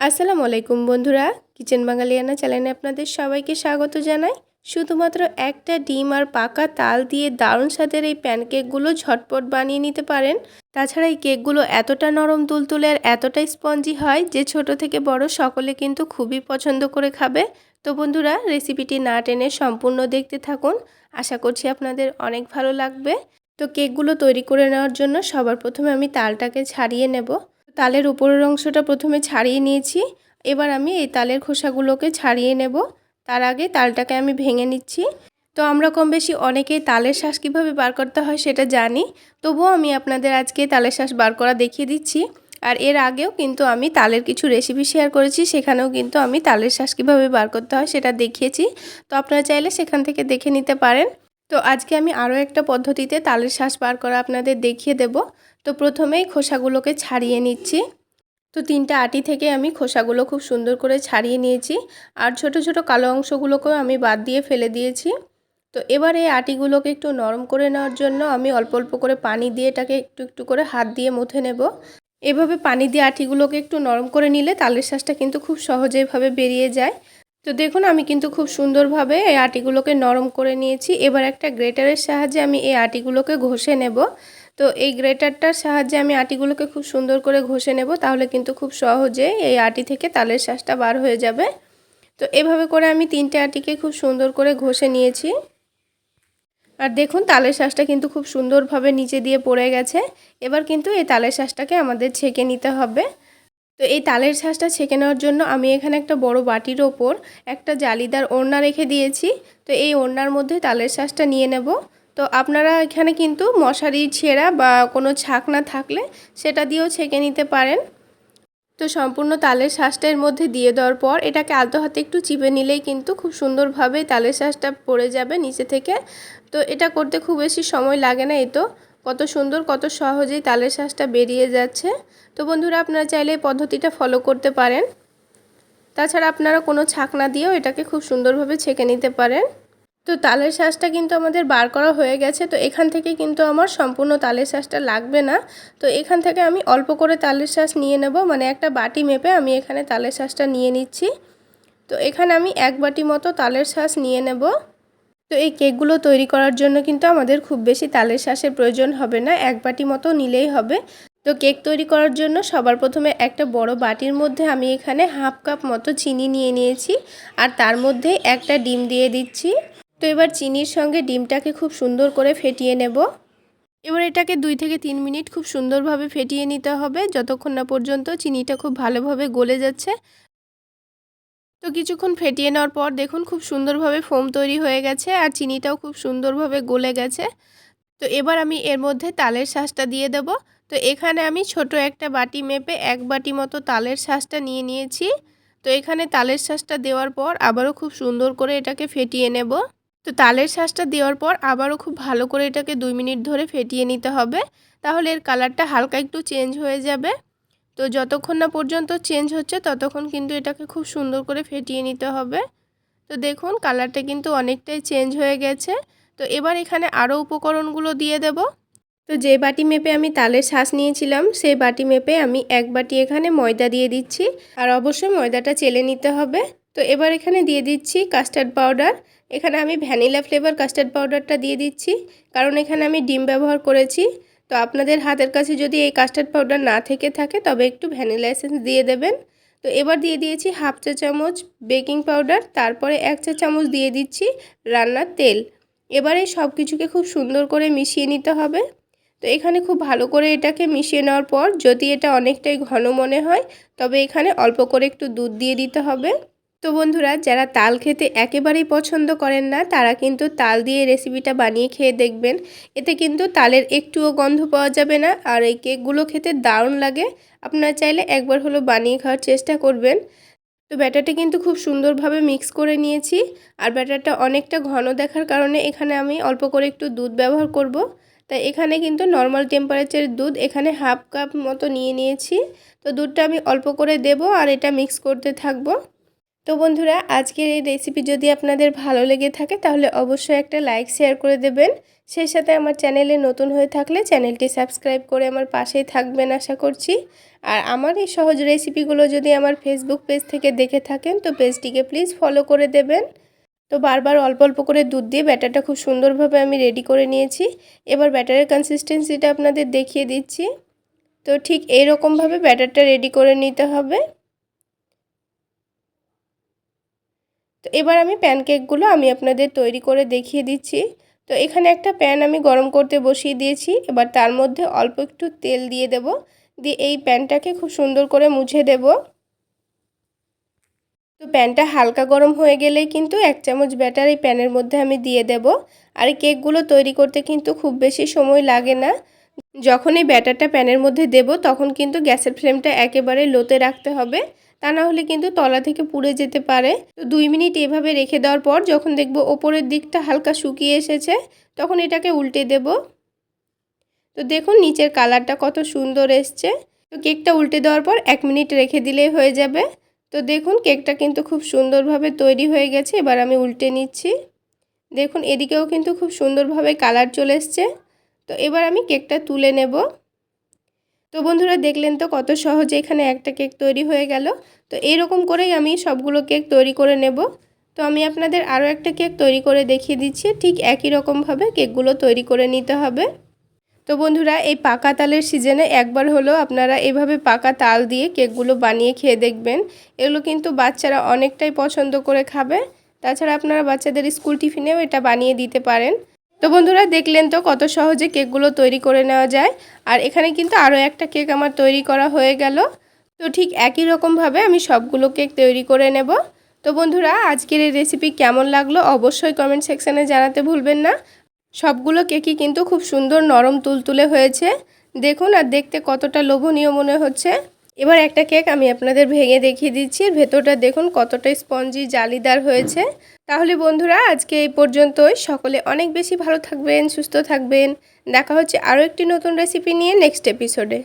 আসসালামু আলাইকুম বন্ধুরা, কিচেন বাঙালিয়ানা চ্যানেলে আপনাদের সবাইকে স্বাগত জানাই। শুধুমাত্র একটা ডিম আর পাকা তাল দিয়ে দারুণ স্বাদের এই প্যানকেকগুলো ঝটপট বানিয়ে নিতে পারেন। তাছাড়া এই কেকগুলো এতটা নরম, তুলতুলে আর এতটাই স্পঞ্জি হয় যে ছোট থেকে বড় সকলে কিন্তু খুবই পছন্দ করে খাবে। তো বন্ধুরা, রেসিপিটি না টেনে সম্পূর্ণ দেখতে থাকুন। আশা করছি আপনাদের অনেক ভালো লাগবে। তো কেকগুলো তৈরি করে নেওয়ার জন্য সবার প্রথমে আমি তালটাকে ছাড়িয়ে নেব। তালের উপরের অংশটা প্রথমে ছাড়িয়ে নিয়েছি। এবার আমি এই তালের খোসাগুলোকে ছাড়িয়ে নেব। তার আগে তালটাকে আমি ভেঙে নিচ্ছি। তো আমরা কম বেশি অনেকেই তালের শ্বাস কীভাবে বার করতে হয় সেটা জানি। তবুও আমি আপনাদের আজকে তালের শ্বাস বার করা দেখিয়ে দিচ্ছি। আর এর আগেও কিন্তু আমি তালের কিছু রেসিপি শেয়ার করেছি। সেখানেও কিন্তু আমি তালের শ্বাস কীভাবে বার করতে হয় সেটা দেখিয়েছি। তো আপনারা চাইলে সেখান থেকে দেখে নিতে পারেন। তো আজকে আমি আরও একটা পদ্ধতিতে তালের শ্বাস বার করা আপনাদের দেখিয়ে দেব। তো প্রথমেই খোসাগুলোকে ছাড়িয়ে নিচ্ছি। তো তিনটা আটি থেকে আমি খোসাগুলো খুব সুন্দর করে ছাড়িয়ে নিয়েছি। আর ছোট ছোট কালো অংশগুলোকেও আমি বাদ দিয়ে ফেলে দিয়েছি। তো এবার এই আটিগুলোকে একটু নরম করে নেওয়ার জন্য আমি অল্প অল্প করে পানি দিয়ে এটাকে একটু একটু করে হাত দিয়ে মুথে নেব। এভাবে পানি দিয়ে আটিগুলোকে একটু নরম করে নিলে তালের শ্বাসটা কিন্তু খুব সহজেভাবে বেরিয়ে যায়। তো দেখুন, আমি কিন্তু খুব সুন্দরভাবে এই আটিগুলোকে নরম করে নিয়েছি। এবার একটা গ্রেটারের সাহায্যে আমি এই আটিগুলোকে ঘষে নেব। তো এই গ্রেটারটার সাহায্যে আমি আটিগুলোকে খুব সুন্দর করে ঘষে নেব, তাহলে কিন্তু খুব সহজে এই আটি থেকে তালের শ্বাসটা বার হয়ে যাবে। তো এভাবে করে আমি তিনটে আটিকে খুব সুন্দর করে ঘষে নিয়েছি। আর দেখুন, তালের শ্বাসটা কিন্তু খুব সুন্দরভাবে নিচে দিয়ে পড়ে গেছে। এবার কিন্তু এই তালের শ্বাসটাকে আমাদের ছেঁকে নিতে হবে। তো এই তালের শাঁসটা ছেঁকে নেওয়ার জন্য আমি এখানে একটা বড় বাটির ওপর একটা জালিদার ওড়না রেখে দিয়েছি। তো এই ওড়নার মধ্যে তালের শাঁসটা নিয়ে নেব। তো আপনারা এখানে কিন্তু মশারি ছেঁড়া বা কোনো ছাক না থাকলে সেটা দিয়েও ছেঁকে নিতে পারেন। তো সম্পূর্ণ তালের শ্বাসটা এর মধ্যে দিয়ে দেওয়ার পর এটাকে আলতো হাতে একটু চিপে নিলেই কিন্তু খুব সুন্দরভাবে তালের শ্বাসটা পড়ে যাবে নিচে থেকে। তো এটা করতে খুব বেশি সময় লাগে না এই তো। কত সুন্দর, কত সহজেই তালের শ্বাসটা বেরিয়ে যাচ্ছে। তো বন্ধুরা, আপনারা চাইলে এই পদ্ধতিটা ফলো করতে পারেন। তাছাড়া আপনারা কোনো ছাকনা দিয়েও এটাকে খুব সুন্দরভাবে ছেঁকে নিতে পারেন। তো তালের শ্বাসটা কিন্তু আমাদের বার করা হয়ে গেছে। তো এখান থেকে কিন্তু আমার সম্পূর্ণ তালের শ্বাসটা লাগবে না। তো এখান থেকে আমি অল্প করে তালের শ্বাস নিয়ে নেব। মানে একটা বাটি মেপে আমি এখানে তালের শ্বাসটা নিয়ে নিচ্ছি। তো এখানে আমি এক বাটি মতো তালের শ্বাস নিয়ে নেব। তো এই কেকগুলো তৈরি করার জন্য কিন্তু আমাদের খুব বেশি তালের শ্বাসের প্রয়োজন হবে না, এক বাটি মতো নিলেই হবে। তো কেক তৈরি করার জন্য সবার প্রথমে একটা বড় বাটির মধ্যে আমি এখানে হাফ কাপ মতো চিনি নিয়ে নিয়েছি আর তার মধ্যে একটা ডিম দিয়ে দিচ্ছি। তো এবার চিনির সঙ্গে ডিমটাকে খুব সুন্দর করে ফেটিয়ে নেব। এবার এটাকে দুই থেকে তিন মিনিট খুব সুন্দরভাবে ফেটিয়ে নিতে হবে, যতক্ষণ না পর্যন্ত চিনিটা খুব ভালোভাবে গলে যাচ্ছে। তো কিছুক্ষণ ফেটিয়ে নেওয়ার পর দেখুন খুব সুন্দরভাবে ফোম তৈরি হয়ে গেছে আর চিনিটাও খুব সুন্দরভাবে গলে গেছে। তো এবার আমি এর মধ্যে তালের শাঁসটা দিয়ে দেব। তো এখানে আমি ছোট একটা বাটি মেপে এক বাটি মতো তালের শাঁসটা নিয়ে নিয়েছি। তো এখানে তালের শাঁসটা দেওয়ার পর আবারও খুব সুন্দর করে এটাকে ফেটিয়ে নেব। তো তালের শাঁসটা দেওয়ার পর আবারও খুব ভালো করে এটাকে দুই মিনিট ধরে ফেটিয়ে নিতে হবে। তাহলে এর কালারটা হালকা একটু চেঞ্জ হয়ে যাবে। তো যতক্ষণ না পর্যন্ত চেঞ্জ হচ্ছে, ততক্ষণ কিন্তু এটাকে খুব সুন্দর করে ফেটিয়ে নিতে হবে। তো দেখুন কালারটা কিন্তু অনেকটাই চেঞ্জ হয়ে গেছে। তো এবার এখানে আরও উপকরণগুলো দিয়ে দেব। তো যে বাটি মেপে আমি তালের শ্বাস নিয়েছিলাম, সেই বাটি মেপে আমি এক বাটি এখানে ময়দা দিয়ে দিচ্ছি। আর অবশ্যই ময়দাটা চেলে নিতে হবে। তো এবার এখানে দিয়ে দিচ্ছি কাস্টার্ড পাউডার এখানে আমি ভ্যানিলা ফ্লেভার কাস্টার্ড পাউডারটা দিয়ে দিচ্ছি। কারণ এখানে আমি ডিম ব্যবহার করেছি। তো আপনাদের হাতের কাছে যদি এই কাস্টার্ড পাউডার না থেকে থাকে, তবে একটু ভ্যানিলা এসেন্স দিয়ে দেবেন। তো এবার দিয়ে দিয়েছি হাফ চা চামচ বেকিং পাউডার তারপরে এক চা চামচ দিয়ে দিচ্ছি রান্নার তেল। এবারে সব কিছুকে খুব সুন্দর করে মিশিয়ে নিতে হবে। তো এখানে খুব ভালো করে এটাকে মিশিয়ে নেওয়ার পর, যদি এটা অনেকটাই ঘন মনে হয়, তবে এখানে অল্প করে একটু দুধ দিয়ে দিতে হবে। তো বন্ধুরা, যারা তাল খেতে একেবারেই পছন্দ করেন না, তারা কিন্তু তাল দিয়ে রেসিপিটা বানিয়ে খেয়ে দেখবেন। এতে কিন্তু তালের একটুও গন্ধ পাওয়া যাবে না, আর এই কেকগুলো খেতে দারুণ লাগে। আপনারা চাইলে একবার হলো বানিয়ে খাওয়ার চেষ্টা করবেন। তো ব্যাটারটা কিন্তু খুব সুন্দরভাবে মিক্স করে নিয়েছি, আর ব্যাটারটা অনেকটা ঘন দেখার কারণে এখানে আমি অল্প করে একটু দুধ ব্যবহার করব। তাই এখানে কিন্তু নর্মাল টেম্পারেচারের দুধ এখানে হাফ কাপ মতো নিয়ে নিয়েছি। তো দুধটা আমি অল্প করে দেব, আর এটা মিক্স করতে থাকব। তো বন্ধুরা, আজকের এই রেসিপি যদি আপনাদের ভালো লেগে থাকে, তাহলে অবশ্যই একটা লাইক শেয়ার করে দেবেন। সেই সাথে আমার চ্যানেলে নতুন হয়ে থাকলে চ্যানেলটি সাবস্ক্রাইব করে আমার পাশেই থাকবেন আশা করছি। আর আমার এই সহজ রেসিপিগুলো যদি আমার ফেসবুক পেজ থেকে দেখে থাকেন, তো পেজটিকে প্লিজ ফলো করে দেবেন। তো বারবার অল্প অল্প করে দুধ দিয়ে ব্যাটারটা খুব সুন্দরভাবে আমি রেডি করে নিয়েছি। এবার ব্যাটারের কনসিস্টেন্সিটা আপনাদের দেখিয়ে দিচ্ছি। তো ঠিক এইরকমভাবে ব্যাটারটা রেডি করে নিতে হবে। তো এবার আমি প্যানকেকগুলো আমি আপনাদের তৈরি করে দেখিয়ে দিচ্ছি। তো এখানে একটা প্যান আমি গরম করতে বসিয়ে দিয়েছি। এবার তার মধ্যে অল্প একটু তেল দিয়ে দেব। দিয়ে এই প্যানটাকে খুব সুন্দর করে মুছে দেব। তো প্যানটা হালকা গরম হয়ে গেলেই কিন্তু এক চামচ ব্যাটার এই প্যানের মধ্যে আমি দিয়ে দেব। আর কেকগুলো তৈরি করতে কিন্তু খুব বেশি সময় লাগে না। যখন এই ব্যাটারটা প্যানের মধ্যে দেব, তখন কিন্তু গ্যাসের ফ্লেমটা একেবারে লোতে রাখতে হবে। তা না হলে কিন্তু তলা থেকে পুড়ে যেতে পারে। তো দুই মিনিট এভাবে রেখে দেওয়ার পর যখন দেখব ওপরের দিকটা হালকা শুকিয়ে এসেছে, তখন এটাকে উল্টে দেব। তো দেখুন নিচের কালারটা কত সুন্দর এসছে। তো কেকটা উল্টে দেওয়ার পর এক মিনিট রেখে দিলেই হয়ে যাবে। তো দেখুন কেকটা কিন্তু খুব সুন্দরভাবে তৈরি হয়ে গেছে, এবার আমি উল্টে নিচ্ছি। দেখুন এদিকেও কিন্তু খুব সুন্দরভাবে কালার চলে এসছে। তো এবার আমি কেকটা তুলে নেব। তো বন্ধুরা দেখলেন তো কত সহজে এখানে একটা কেক তৈরি হয়ে গেল। তো এইরকম করেই আমি সবগুলো কেক তৈরি করে নেব। তো আমি আপনাদের আরও একটা কেক তৈরি করে দেখিয়ে দিচ্ছি। ঠিক একই রকমভাবে কেকগুলো তৈরি করে নিতে হবে। তো বন্ধুরা এই পাকা তালের সিজনে একবার হলেও আপনারা এভাবে পাকা তাল দিয়ে কেকগুলো বানিয়ে খেয়ে দেখবেন। এগুলো কিন্তু বাচ্চারা অনেকটাই পছন্দ করে খাবে। তাছাড়া আপনারা বাচ্চাদের স্কুল টিফিনেও এটা বানিয়ে দিতে পারেন। তো বন্ধুরা দেখলেন তো কত সহজে কেকগুলো তৈরি করে নেওয়া যায়। আর এখানে কিন্তু আরও একটা কেক আমার তৈরি করা হয়ে গেল। তো ঠিক একই রকমভাবে আমি সবগুলো কেক তৈরি করে নেব। তো বন্ধুরা আজকের এই রেসিপি কেমন লাগল অবশ্যই কমেন্ট সেকশানে জানাতে ভুলবেন না। সবগুলো কেকই কিন্তু খুব সুন্দর নরম তুলতুলে হয়েছে। দেখুন আর দেখতে কতটা লোভনীয় মনে হচ্ছে। এবার একটা কেক আমি আপনাদের ভেঙে দেখিয়ে দিচ্ছি। ভেতরটা দেখুন কতটা স্পঞ্জি জালিদার হয়েছে। তাহলে বন্ধুরা, আজকে এই পর্যন্তই। সকলে অনেক বেশি ভালো থাকবেন, সুস্থ থাকবেন। দেখা হচ্ছে আরও একটি নতুন রেসিপি নিয়ে নেক্সট এপিসোডে